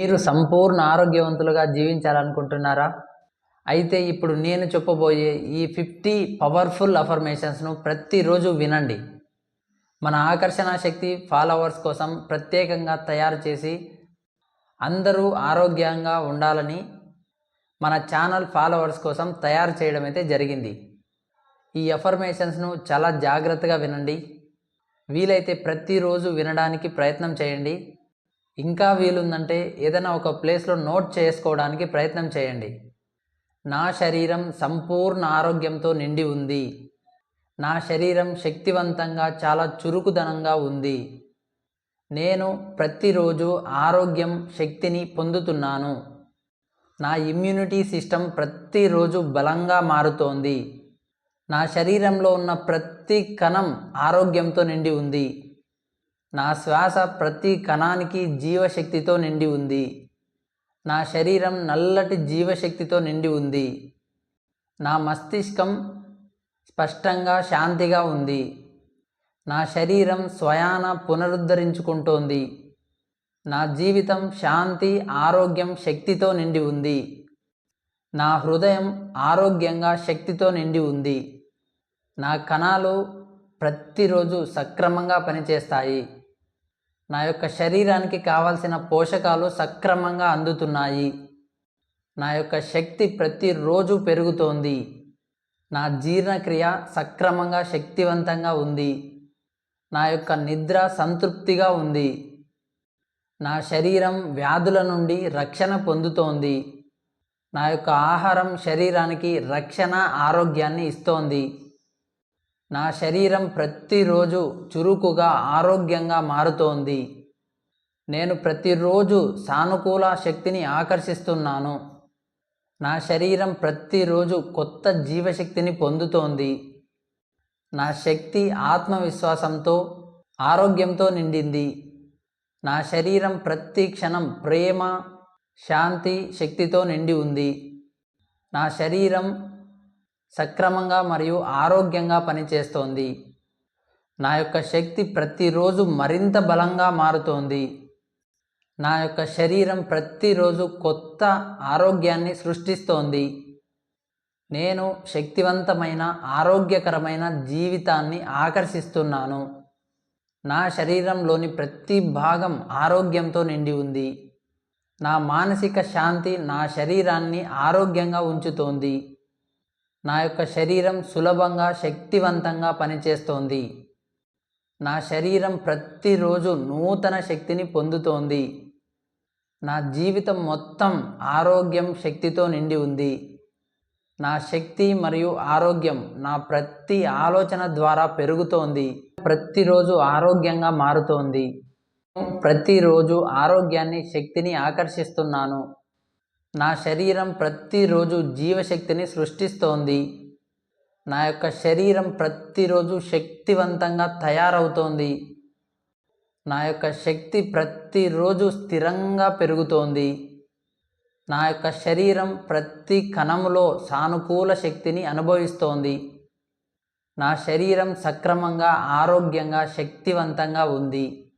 మీరు సంపూర్ణ ఆరోగ్యవంతులుగా జీవించాలనుకుంటున్నారా? అయితే ఇప్పుడు నేను చెప్పబోయే ఈ ఫిఫ్టీ పవర్ఫుల్ అఫర్మేషన్స్ను ప్రతిరోజు వినండి. మన ఆకర్షణ శక్తి ఫాలోవర్స్ కోసం ప్రత్యేకంగా తయారు చేసి అందరూ ఆరోగ్యంగా ఉండాలని మన ఛానల్ ఫాలోవర్స్ కోసం తయారు చేయడం అయితే జరిగింది. ఈ అఫర్మేషన్స్ను చాలా జాగ్రత్తగా వినండి. వీలైతే ప్రతిరోజు వినడానికి ప్రయత్నం చేయండి. ఇంకా వీలుందంటే ఏదైనా ఒక ప్లేస్లో నోట్ చేసుకోవడానికి ప్రయత్నం చేయండి. నా శరీరం సంపూర్ణ ఆరోగ్యంతో నిండి ఉంది. నా శరీరం శక్తివంతంగా చాలా చురుకుదనంగా ఉంది. నేను ప్రతిరోజు ఆరోగ్యం శక్తిని పొందుతున్నాను. నా ఇమ్యూనిటీ సిస్టమ్ ప్రతిరోజు బలంగా మారుతోంది. నా శరీరంలో ఉన్న ప్రతి కణం ఆరోగ్యంతో నిండి ఉంది. నా శ్వాస ప్రతి కణానికి జీవశక్తితో నిండి ఉంది. నా శరీరం నల్లటి జీవశక్తితో నిండి ఉంది. నా మస్తిష్కం స్పష్టంగా శాంతిగా ఉంది. నా శరీరం స్వయాన పునరుద్ధరించుకుంటోంది. నా జీవితం శాంతి ఆరోగ్యం శక్తితో నిండి ఉంది. నా హృదయం ఆరోగ్యంగా శక్తితో నిండి ఉంది. నా కణాలు ప్రతిరోజు సక్రమంగా పనిచేస్తాయి. నా యొక్క శరీరానికి కావలసిన పోషకాలు సక్రమంగా అందుతున్నాయి. నా యొక్క శక్తి ప్రతిరోజు పెరుగుతోంది. నా జీర్ణక్రియ సక్రమంగా శక్తివంతంగా ఉంది. నా యొక్క నిద్ర సంతృప్తిగా ఉంది. నా శరీరం వ్యాధుల నుండి రక్షణ పొందుతోంది. నా యొక్క ఆహారం శరీరానికి రక్షణ ఆరోగ్యాన్ని ఇస్తోంది. నా శరీరం ప్రతిరోజు చురుకుగా ఆరోగ్యంగా మారుతోంది. నేను ప్రతిరోజు సానుకూల శక్తిని ఆకర్షిస్తున్నాను. నా శరీరం ప్రతిరోజు కొత్త జీవశక్తిని పొందుతోంది. నా శక్తి ఆత్మవిశ్వాసంతో ఆరోగ్యంతో నిండింది. నా శరీరం ప్రతి క్షణం ప్రేమ శాంతి శక్తితో నిండి ఉంది. నా శరీరం సక్రమంగా మరియు ఆరోగ్యంగా పనిచేస్తోంది. నా యొక్క శక్తి ప్రతిరోజు మరింత బలంగా మారుతోంది. నా యొక్క శరీరం ప్రతిరోజు కొత్త ఆరోగ్యాన్ని సృష్టిస్తోంది. నేను శక్తివంతమైన ఆరోగ్యకరమైన జీవితాన్ని ఆకర్షిస్తున్నాను. నా శరీరంలోని ప్రతి భాగం ఆరోగ్యంతో నిండి ఉంది. నా మానసిక శాంతి నా శరీరాన్ని ఆరోగ్యంగా ఉంచుతోంది. నా యొక్క శరీరం సులభంగా శక్తివంతంగా పనిచేస్తోంది. నా శరీరం ప్రతిరోజు నూతన శక్తిని పొందుతోంది. నా జీవితం మొత్తం ఆరోగ్యం శక్తితో నిండి ఉంది. నా శక్తి మరియు ఆరోగ్యం నా ప్రతి ఆలోచన ద్వారా పెరుగుతోంది. ప్రతిరోజు ఆరోగ్యంగా మారుతోంది. ప్రతిరోజు ఆరోగ్యాన్ని శక్తిని ఆకర్షిస్తున్నాను. నా శరీరం ప్రతిరోజు జీవశక్తిని సృష్టిస్తోంది. నా యొక్క శరీరం ప్రతిరోజు శక్తివంతంగా తయారవుతోంది. నా యొక్క శక్తి ప్రతిరోజు స్థిరంగా పెరుగుతోంది. నా యొక్క శరీరం ప్రతి కణములో సానుకూల శక్తిని అనుభవిస్తోంది. నా శరీరం సక్రమంగా ఆరోగ్యంగా శక్తివంతంగా ఉంది.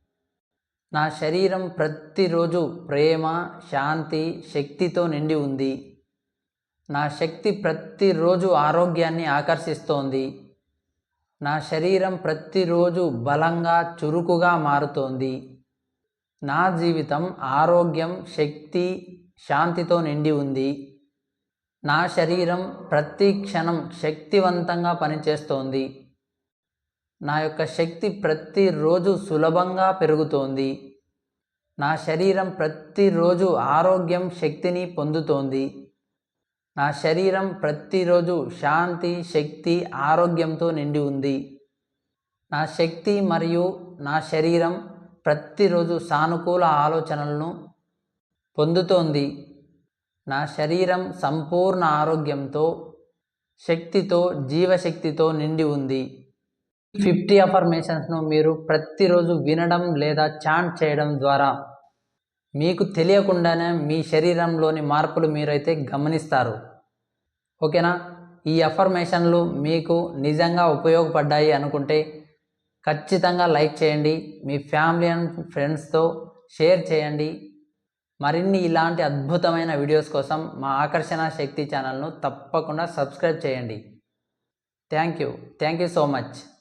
నా శరీరం ప్రతిరోజు ప్రేమ శాంతి శక్తితో నిండి ఉంది. నా శక్తి ప్రతిరోజు ఆరోగ్యాన్ని ఆకర్షిస్తోంది. నా శరీరం ప్రతిరోజు బలంగా చురుకుగా మారుతోంది. నా జీవితం ఆరోగ్యం శక్తి శాంతితో నిండి ఉంది. నా శరీరం ప్రతి క్షణం శక్తివంతంగా పనిచేస్తోంది. నా యొక్క శక్తి ప్రతిరోజు సులభంగా పెరుగుతోంది. నా శరీరం ప్రతిరోజు ఆరోగ్యం శక్తిని పొందుతోంది. నా శరీరం ప్రతిరోజు శాంతి శక్తి ఆరోగ్యంతో నిండి ఉంది. నా శక్తి మరియు నా శరీరం ప్రతిరోజు సానుకూల ఆలోచనలను పొందుతోంది. నా శరీరం సంపూర్ణ ఆరోగ్యంతో శక్తితో జీవశక్తితో నిండి ఉంది. ఫిఫ్టీ అఫర్మేషన్స్ను మీరు ప్రతిరోజు వినడం లేదా చాంట్ చేయడం ద్వారా మీకు తెలియకుండానే మీ శరీరంలోని మార్పులు మీరైతే గమనిస్తారు. ఓకేనా? ఈ అఫర్మేషన్లు మీకు నిజంగా ఉపయోగపడ్డాయి అనుకుంటే ఖచ్చితంగా లైక్ చేయండి మీ ఫ్యామిలీ అండ్ ఫ్రెండ్స్తో షేర్ చేయండి. మరిన్ని ఇలాంటి అద్భుతమైన వీడియోస్ కోసం మా ఆకర్షణ శక్తి ఛానల్ను తప్పకుండా సబ్స్క్రైబ్ చేయండి. Thank you. Thank you so much.